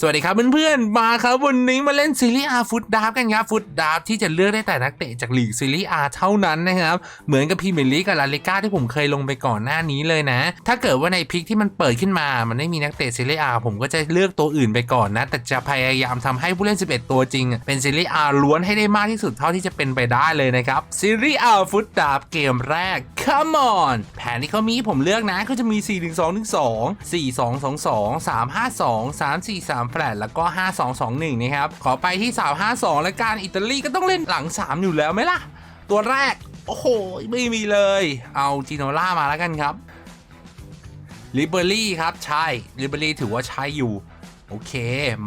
สวัสดีครับเพื่อนๆ มาครับวันนี้มาเล่นซีรีส์ R ฟุตดาฟกันครับฟุตดาฟที่จะเลือกได้แต่นักเตะจากลีกซีรีส์ R เท่านั้นนะครับ เหมือนกับพรีเมียร์ลีกกับลาลิก้าที่ผมเคยลงไปก่อนหน้านี้เลยนะ ถ้าเกิดว่าในพิกที่มันเปิดขึ้นมา มันไม่มีนักเตะซีรีส์ R ผมก็จะเลือกตัวอื่นไปก่อนนะ แต่จะพยายามทำให้ผู้เล่น 11 ตัวจริง เป็นซีรีส์ R ล้วนให้ได้มากที่สุดเท่าที่จะเป็นไปได้เลยนะครับซีรีส์ R ฟุตดาฟเกมแรก Come on แผนที่เขามีผมเลือกนะก็จะมี 4 1 2 1 2 4 2 2 2 3 5 2 3 4 3 8แล้วก็ 5 2 2 1 นะครับ ขอไปที่3 5 2 และการอิตาลีก็ต้องเล่นหลัง 3 อยู่แล้วไหมล่ะ ตัวแรก โอ้โห ไม่มีเลย เอาจิโนล่ามาแล้วกันครับลิเบอรี่ครับ ใช่ลิเบอรี่ถือว่าใช้อยู่ โอเค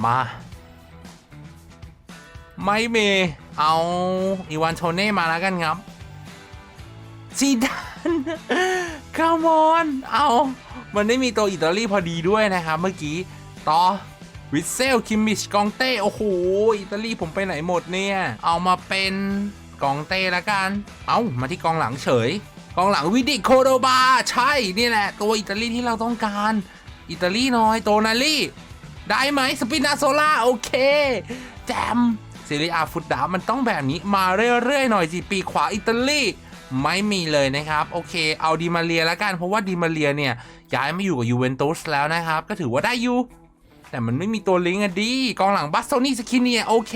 มา ไม่เมเอาอีวานโชเน่มาแล้วกันครับซีดานคามอน เอา มันได้มีตัวอิตาลีพอดีด้วยนะครับเมื่อกี้ ต่อ วิเซลคิมมิชกองเต้โอ้โหอิตาลีผมไปไหนหมดเนี่ย เอามาเป็นกองเต้ละกัน เอามาที่กองหลังเฉย กองหลังวิดิโคโดบา ใช่นี่แหละ ตัวอิตาลีที่เราต้องการ อิตาลีน้อยโตนาลีได้ไหมสปินาโซล่าโอเค แจมซีรีอาฟุตดามันต้องแบบนี้มาเรื่อยๆหน่อยสิปีขวาอิตาลีไม่มีเลยนะครับ โอเค เอาดีมาเรียแล้วกันเพราะว่าดีมาเรียเนี่ยย้ายมาอยู่กับยูเวนตุสแล้วนะครับ ก็ถือว่าได้อยู่ แต่มันไม่มีตัวลิงก์อะดีกองหลังบัสโซนี่สกินเนียโอเค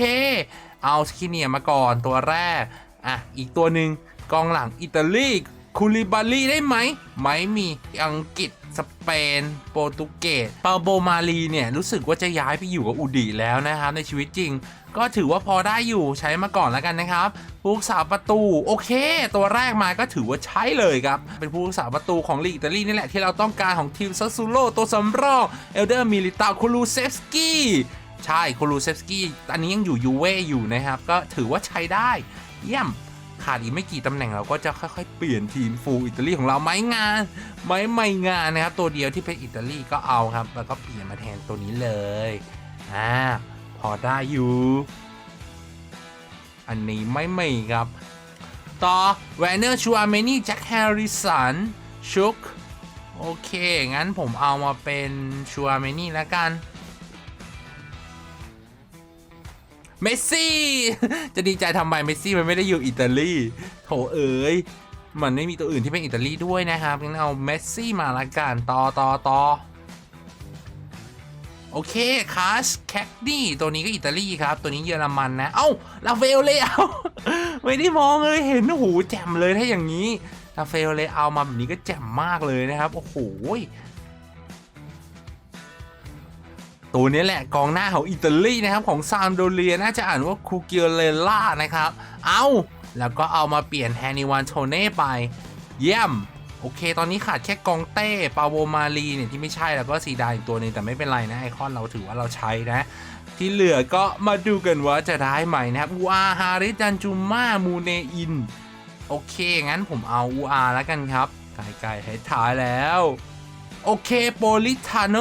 เอาสกินเนียมาก่อนตัวแรก อะ อีกตัวหนึ่งกองหลังอิตาลีคูลิบาลีได้ไหม ไม่มีอังกฤษ สเปน โปรตุเกสเปาโบมาลีเนี่ย รู้สึกว่าจะย้ายไปอยู่กับอุดีแล้วนะครับในชีวิตจริง ก็ถือว่าพอได้อยู่ใช้มาก่อนแล้วกันนะครับ ผู้รักษาประตู โอเค ตัวแรกมาก็ถือว่าใช้เลยครับ เป็นผู้รักษาประตูของลีกอิตาลีนี่แหละที่เราต้องการของทีมซัสซูโลตัวสำรองเอลเดอร์มิลิตาคูลูเซฟสกี้ใช่คูลูเซฟสกี้อันนี้ยังอยู่ยูเว่อยู่นะครับก็ถือว่าใช้ได้ เยี่ยม ขาดอีกไม่กี่ตำแหน่งเราก็จะค่อยๆ เปลี่ยนทีมฟูลอิตาลีของเราไม้งานไม้ไม่งานนะครับ ตัวเดียวที่เป็นอิตาลีก็เอาครับ แล้วก็เปลี่ยนมาแทนตัวนี้เลยอ่าพอได้อยู่ อันนี้ไม่ไม่ครับ ต่อแวนเนอร์ชูอาเมนี่แจ็คแฮร์ริสันชุกโอเค งั้นผมเอามาเป็นชูอาเมนี่แล้วกัน เมสซี่ จะดีใจทำไมเมสซี่มันไม่ได้อยู่อิตาลีโถเอ๋ยมันไม่มีตัวอื่นที่เป็นอิตาลีด้วยนะครับงั้นเอาเมสซี่มาละกันต่อต่อต่อโอเคคาสแคคนี่ตัวนี้ก็อิตาลีครับ ตัวนี้เยอรมันนะ เอ้าลาเฟลเลยเอาไม่ได้มองเลยเห็นโอ้โหแจ่มเลยถ้าอย่างนี้ลาเฟลเลยเอามาแบบนี้ก็แจ่มมากเลยนะครับ โอ้โห ตัวนี้แหละกองหน้าของอิตาลีนะครับของซามโดเรียน่าจะอ่านว่าคูเกียเลล่านะครับ เอาแล้วก็เอามาเปลี่ยนแฮนิวันโชเน่ไป เยี่ยม โอเค ตอนนี้ขาดแค่กองเต้ ปาโวมารีเนี่ยที่ไม่ใช่แล้วก็ซีดานอีกตัวนึงแต่ไม่เป็นไรนะไอคอนเราถือว่าเราใช้นะ ที่เหลือก็มาดูกันว่าจะได้ไหมนะครับอูอาฮาริจันจูมามูเนอิน โอเค งั้นผมเอาอูอาแล้วกันครับไกลๆท้ายๆแล้ว โอเคโปลิทาโน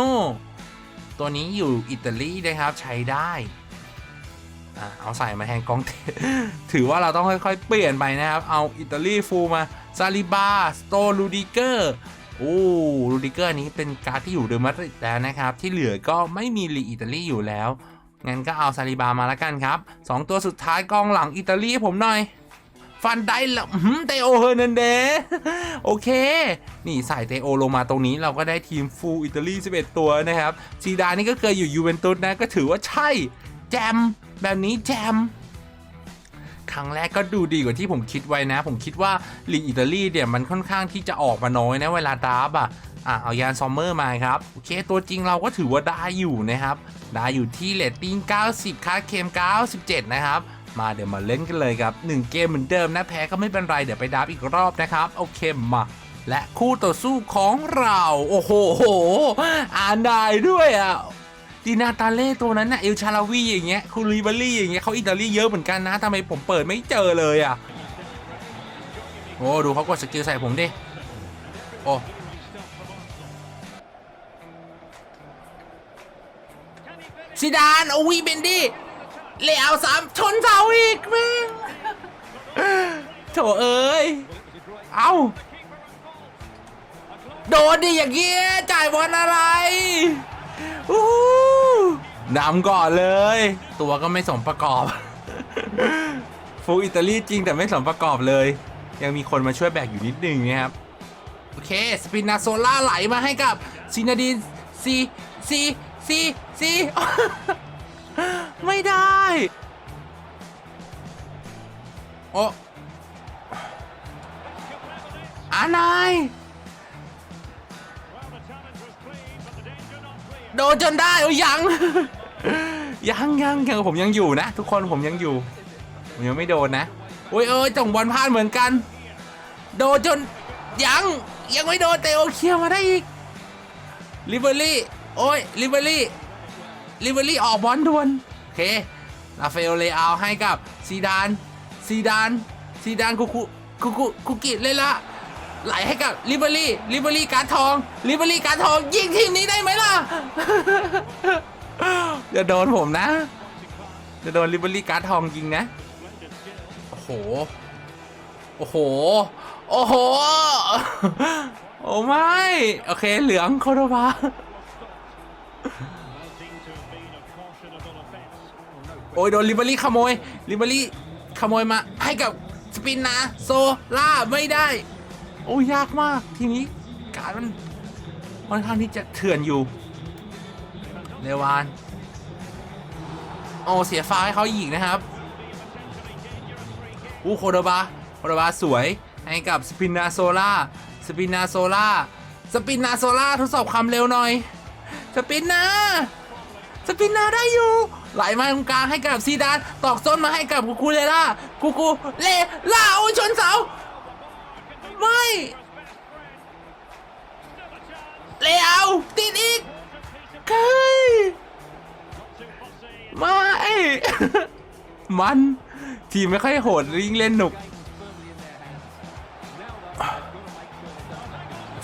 ตัวนี้อยู่อิตาลีนะครับใช้ได้เอาใส่มาแทนกองเทถือว่าเราต้องค่อยๆ เปลี่ยนไปนะครับ เอาอิตาลีฟูลมาซาลิบาสโตลูดิเกอร์โอ้ลูดิเกอร์นี้เป็นการ์ดที่อยู่เดอมาดริดแล้วนะครับ ที่เหลือก็ไม่มีลีอิตาลีอยู่แล้ว งั้นก็เอาซาลิบามาแล้วกันครับ 2 ตัวสุดท้ายกองหลังอิตาลีผมหน่อย ฟันได้แล้วเตโอเฮอร์นันเดสโอเค นี่ใส่เตโอลงมาตรงนี้เราก็ได้ทีมฟูลอิตาลี 11 ตัวนะครับซีดานี่ก็เคยอยู่ยูเวนตุสนะก็ถือว่าใช่ แจม แบบนี้แจม ครั้งแรกก็ดูดีกว่าที่ผมคิดไว้นะ ผมคิดว่าลีกอิตาลีเนี่ยมันค่อนข้างที่จะออกมาน้อยนะเวลาดราฟอะอะเอายานซอมเมอร์มาครับโอเคตัวจริงเราก็ถือว่าได้อยู่นะครับได้อยู่ที่เลตติ้ง90ค่าเคม97 นะครับ มาเดี๋ยวมาเล่นกันเลยครับ 1 เกมเหมือนเดิมนะแพ้ก็ไม่เป็นไรเดี๋ยวไปดับอีกรอบนะครับ โอเคมาและคู่ต่อสู้ของเรา โอ้โหอ่านได้ด้วยอะดินาตาเล่ตัวนั้นน่ะเอลชาลาวีอย่างเงี้ยคูริบารี่อย่างเงี้ยเขาอิตาลีเยอะเหมือนกันนะทำไมผมเปิดไม่เจอเลยอะโอ้ดูเขากดสกิลใส่ผมดิโอ้ซิดานโอวีเบนดี้ เลเอาสามชนเสาอีกแม่งโถเอ้ย เอา โดนดิอย่างเงี้ยจ่ายบอลอะไรอู้นำก่อนเลย ตัวก็ไม่สมประกอบ ฟูอิตาลีจริงแต่ไม่สมประกอบเลย ยังมีคนมาช่วยแบกอยู่นิดนึงนะครับ โอเค สปินาโซล่าไหลมาให้กับซินาดินซีซีซีซี ไม่ได้โอ้อานายโดนจนได้โอ้ยัง ยังยังยังผมยังอยู่นะ ทุกคนผมยังอยู่ ผมยังไม่โดนนะโอ้ยเอ้ยจ่งบอลพลาดเหมือนกัน โดนจนยังยังไม่โดนแต่โอเคียมาได้อีกลิเบอรี่โอ้ยลิเบอรี่ลิเบอรี่ออกบอลด่วน อเคลาเฟลเลอาให้กับซีดานซีดานซีดานคุคุคุคุคุกิเลยละไหลให้กับลิเบอรี่ลิเบอรี่การทองลิเบอรี่การทองยิงทีมนี้ได้ไหมล่ะอย่าโดนผมนะจะโดนลิเบอรี่การทองยิงนะโอ้โหโอ้โหโอ้โหโอ้ไม่ โอเค เหลืองโคโดบา โอ้ยโดนลิเบอรี่ขโมยลิเบอรี่ขโมยมาให้กับสปินนะโซล่าไม่ได้ โอ้ยากมากทีนี้การมันค่อนข้างที่จะเถื่อนอยู่เรวานโอ้เสียฟ้าให้เขาอีกนะครับอู้โคโดบาโคโดบาสวยให้กับสปินนาโซล่าสปินนาโซล่าสปินนาโซล่าทดสอบความเร็วหน่อย สปินนา สปินนาได้อยู่ ไหลมาตรงกลางให้กับซีดานตอกส้นมาให้กับกูคูเลล่ากูกูเลล่าโอ้ชนเสาไม่เลเอาติดอีกเฮ้ยไม่ มัน ทีมไม่ค่อยโหดยิ่งเล่นหนุก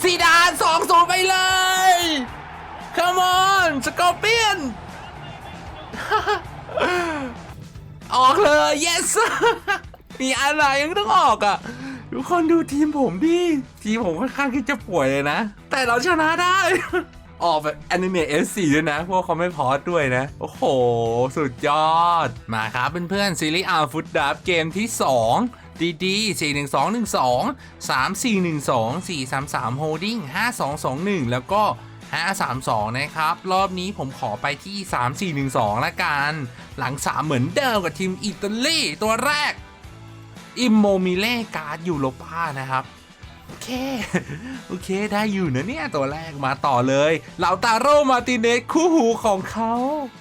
ซีดานสองศูนย์ไปเลย Come on สกอร์เปียน ออกเลย yes มีอะไรยังต้องออกอะ ทุกคนดูทีมผมดิ ทีมผมค่อนข้างที่จะป่วยเลยนะ แต่เราชนะได้ ออกแบบแอนิเมะ S4 ด้วยนะ พวกเขาไม่พอสด้วยนะ โอ้โห สุดยอด มาครับเพื่อนๆซีรีส์อาร์ฟุตดับเกมที่ 2ดีดี4 1 2 1 2 3 4 1 2 4 3 3 Holding 5 2 2 1แล้วก็ 532 นะครับ รอบนี้ผมขอไปที่ 3412 ละกัน หลัง 3 เหมือนเดิมกับทีมอิตาลีตัวแรก อิมโมมิเล่การ์ดยูโรปานะครับ โอเค โอเคได้อยู่นะเนี่ย ตัวแรกมาต่อเลยเหล่าตาโรมาติเนสคู่หูของเขา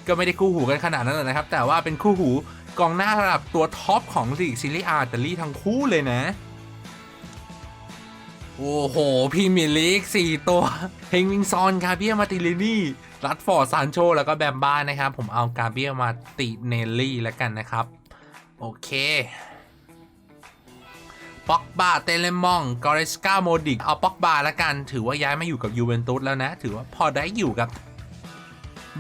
ก็ไม่ได้คู่หูกันขนาดนั้นหรอกนะครับ แต่ว่าเป็นคู่หูกองหน้าระดับตัวท็อปของลีกซิลิอาตาลีทั้งคู่เลยนะ โอ้โหพรีเมียร์ลีก4 ตัว เฮงวิงซอนกาเบียมาติลินี่ รัดฟอร์ดซานโชแล้วก็แบมบ้านะครับ ผมเอากาเบียมาติเนลลี่แล้วกันนะครับ โอเคป็อกบาเตเลมองกอริสกาโมดิก เอาป็อกบาแล้วกัน ถือว่าย้ายมาอยู่กับยูเวนตุสแล้วนะ ถือว่าพอได้อยู่ครับ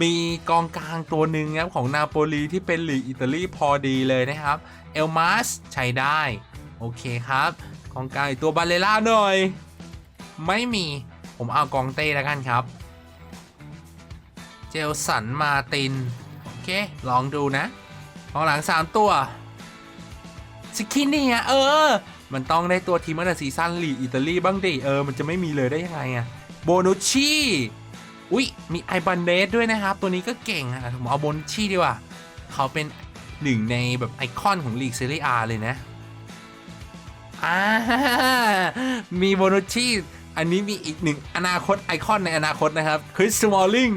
มีกองกลางตัวหนึ่งครับของนาโปลีที่เป็นลีกอิตาลีพอดีเลยนะครับ เอลมาสใช้ได้ โอเคครับ กองกลางอีกตัวบาเลล่าหน่อย ไม่มีผมเอากองเต้แล้วกันครับ เจลสันมาติน โอเค ลองดูนะกองหลัง 3 ตัวสกินเนี่ยเออ มันต้องได้ตัวทีมอันดับซีซั่นลีอิตาลีบ้างดิเออ มันจะไม่มีเลยได้ยังไงอะโบนุชีอุ๊ยมีไอบันเดสด้วยนะครับ ตัวนี้ก็เก่งอะผมเอาโบนุชชีดีกว่า เขาเป็นหนึ่งในแบบไอคอนของลีกเซเรียอาเลยนะ อ่ามีโบนุชีอันนี้มีอีกหนึ่งอนาคตไอคอนในอนาคตนะครับคริสสมอลลิง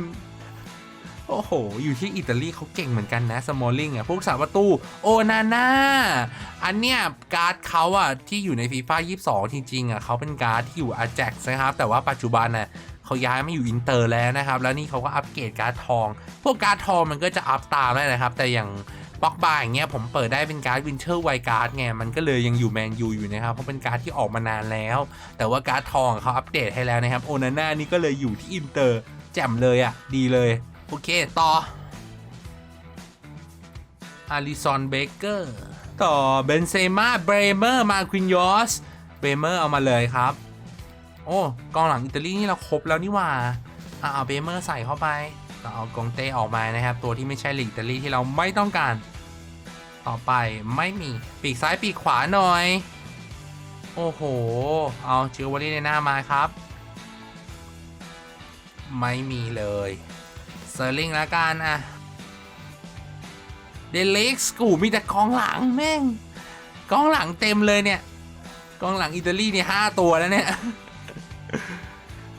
โอ้โห อยู่ที่อิตาลีเขาเก่งเหมือนกันนะสมอลลิงอะ พวกสาวประตู โอนาน่า อันเนี้ยการ์ดเขาอะ ที่อยู่ในฟีฟ่า22จริงๆอะเขาเป็นการ์ดที่อยู่อาแจ็กนะครับ แต่ว่าปัจจุบันน่ะเขาย้ายมาอยู่อินเตอร์แล้วนะครับ แล้วนี่เขาก็อัปเกรดการ์ดทอง พวกการ์ดทองมันก็จะอัพตามได้นะครับ แต่อย่าง บ็อกบาร์อย่างเงี้ยผมเปิดได้เป็นการ์ดวินเทอร์ไวการ์ดไงมันก็เลยยังอยู่แมนยูอยู่นะครับเพราะเป็นการ์ดที่ออกมานานแล้ว แต่ว่าการ์ดทองเขาอัปเดตให้แล้วนะครับโอนาน่านี่ก็เลยอยู่ที่อินเตอร์แจ่มเลยอะดีเลยโอเคต่ออาริซอนเบเกอร์ต่อเบนเซม่าเบรเมอร์มาควินยอสเบรเมอร์เอามาเลยครับ โอ้กองหลังอิตาลีนี่เราครบแล้วนี่ว่าอะเอาเบรเมอร์ใส่เข้าไป ก็เอากองเต้ออกมานะครับ ตัวที่ไม่ใช่ลีกอิตาลีที่เราไม่ต้องการ ต่อไปไม่มีปีกซ้ายปีกขวาหน่อย โอ้โห เอาจิวเวลรี่ในหน้ามาครับ ไม่มีเลยเซอร์ลิงแล้วกันอะเดลิกสกูมีแต่กองหลังแม่งกองหลังเต็มเลยเนี่ยกองหลังอิตาลีเนี่ยห้าตัวแล้วเนี่ย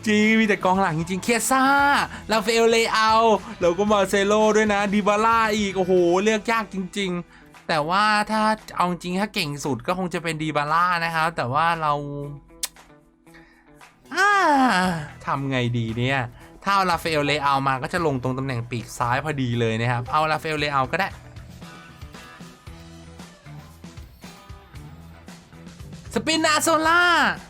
จริงมีแต่กองหลังจริงๆ เคซ่าลาเฟลเลอาแล้วก็มาเซโลด้วยนะดิบาร่าอีก โอ้โห เลือกยากจริง ๆ แต่ว่าถ้าเอาจริงถ้าเก่งสุดก็คงจะเป็นดีบาร่านะครับ แต่ว่าเราทำไงดีเนี่ย ถ้าเอาลาเฟลเลอามาก็จะลงตรงตำแหน่งปีกซ้ายพอดีเลยนะครับ เอาลาเฟลเลอาก็ได้ สปินนาโซล่า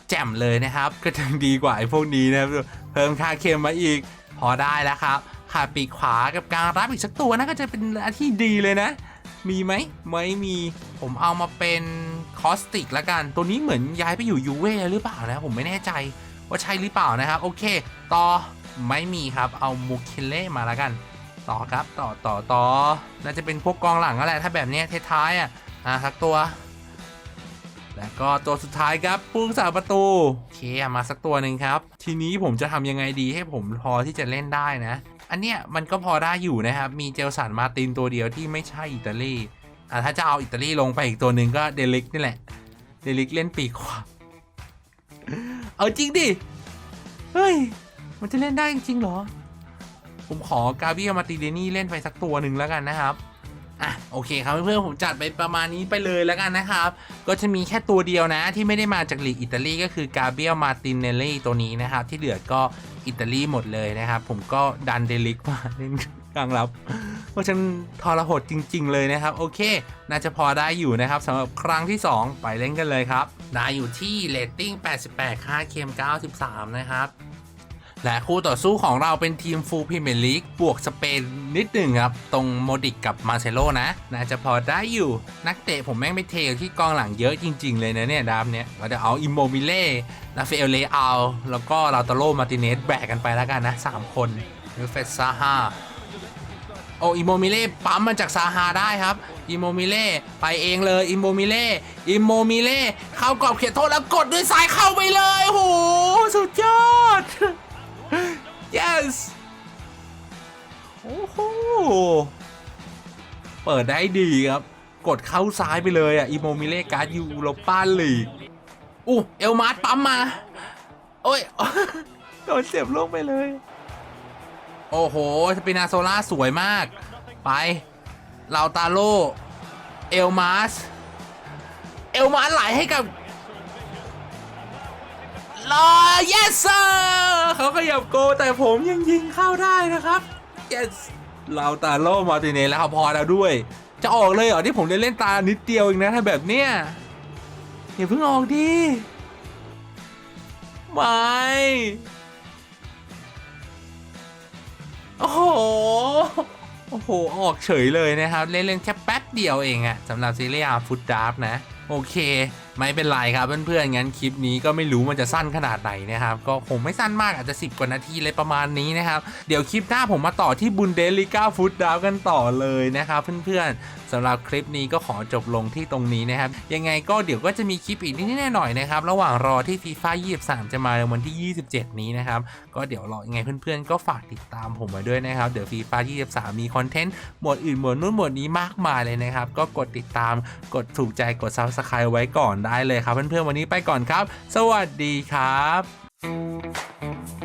แจ่มเลยนะครับก็ยังดีกว่าไอ้พวกนี้นะครับเพิ่มค่าเค็มมาอีก พอได้แล้วครับขาปีกขวากับการรับอีกสักตัวนะก็จะเป็นอันที่ดีเลยนะ มีไหมไม่มีผมเอามาเป็นคอสติกละกัน ตัวนี้เหมือนย้ายไปอยู่ยูเว่หรือเปล่านะ ผมไม่แน่ใจว่าใช่หรือเปล่านะครับ โอเค ต่อไม่มีครับเอามูคิเล่มาละกัน ต่อครับต่อต่อต่อน่าจะเป็นพวกกองหลังก็แหละถ้าแบบนี้ท้ายๆอะอะสักตัว แล้วก็ตัวสุดท้ายครับผู้รักษาประตูโอเคเอมาสักตัวหนึ่งครับ ทีนี้ผมจะทำยังไงดีให้ผมพอที่จะเล่นได้นะ อันเนี้ยมันก็พอได้อยู่นะครับ มีเจลสันมาตินตัวเดียวที่ไม่ใช่อิตาลีอะถ้าจะเอาอิตาลีลงไปอีกตัวหนึ่งก็เดลิกนี่แหละ เดลิกเล่นปีกขวาเอาจริงดิ เฮ้ย มันจะเล่นได้จริงเหรอ ผมขอกาเบียมาติเดนี่เล่นไปสักตัวหนึ่งแล้วกันนะครับ อะโอเคครับเพื่อนๆผมจัดไปประมาณนี้ไปเลยแล้วกันนะครับ ก็จะมีแค่ตัวเดียวนะที่ไม่ได้มาจากลีกอิตาลีก็คือกาเบียมาตินเนลลี่ตัวนี้นะครับ ที่เหลือก็อิตาลีหมดเลยนะครับ ผมก็ดันเดลิกมาเล่นกลางรับเพราะฉันทรหดจริง ๆ เลยนะครับ โอเค น่าจะพอได้อยู่นะครับสำหรับครั้งที่ 2 ไปเล่นกันเลยครับ ได้อยู่ที่เรตติ้ง 88 ค่าเค็ม93 นะครับ และคู่ต่อสู้ของเราเป็นทีมฟูลพรีเมียร์ลีกบวกสเปนนิดหนึ่งครับ ตรงโมดิกกับมาเซโลนะ น่าจะพอได้อยู่นักเตะผมแม่งไปเทที่กองหลังเยอะจริง ๆ เลยนะเนี่ยดามเนี่ยเราจะเอาอิมโมบิเล่ลาเฟลเลอาแล้วก็ลาตาโลมาติเนสแบกกันไปแล้วกันนะ 3 คนหรือเฟสซาฮาโออิโมมิเล่ปั๊มมาจากซาฮาได้ครับอิโมมิเล่ไปเองเลยอิโมมิเล่อิโมมิเล่เข้ากรอบเขตโทษแล้วกดด้วยซ้ายเข้าไปเลยโห โอ้เปิดได้ดีครับ กดเข้าซ้ายไปเลยอะ อิโมมิเลการ์ดยูโรป้าลีกอู้เอลมาร์ปั๊มมา โอ้ยโดนเสียบลงไปเลย โอ้โหสปินาโซล่าสวยมาก ไปลาวตาโล เอลมาสเอลมาสไหลให้กับรอ yes sir เขาขยับโก แต่ผมยังยิงเข้าได้นะครับ yes เราตาโลมาติเนสแล้วพอแล้วด้วย จะออกเลยเหรอที่ผมได้เล่นตานิดเดียวเองนะถ้าแบบเนี้ยอย่าเพิ่งออกดิไม่โอ้โห โอ้โห ออกเฉยเลยนะครับ เล่นเล่นแค่แป๊บเดียวเองอะสำหรับซีเรียฟุตดาร์ฟนะ โอเค ไม่เป็นไรครับเพื่อนๆ งั้นคลิปนี้ก็ไม่รู้มันจะสั้นขนาดไหนนะครับ ก็คงไม่สั้นมากอาจจะ 10 กว่านาทีเลยประมาณนี้นะครับ เดี๋ยวคลิปหน้าผมมาต่อที่บุนเดลิก้าฟุตดาวกันต่อเลยนะครับเพื่อนๆ สำหรับคลิปนี้ก็ขอจบลงที่ตรงนี้นะครับ ยังไงก็เดี๋ยวก็จะมีคลิปอีกนิดๆหน่อยๆนะครับ ระหว่างรอที่ฟีฟ่า23 จะมาในวันที่ 27 นี้นะครับ ก็เดี๋ยวรอยังไงเพื่อนๆ ก็ฝากติดตามผมมาด้วยนะครับ เดี๋ยวฟีฟ่า23 มีคอนเทนต์หมวดอื่นหมวดนู้นหมวดนี้มากมายเลยนะครับ ก็กดติดตามกดถูกใจกด Subscribe ไว้ก่อนได้เลยครับ เพื่อนๆวันนี้ไปก่อนครับ สวัสดีครับ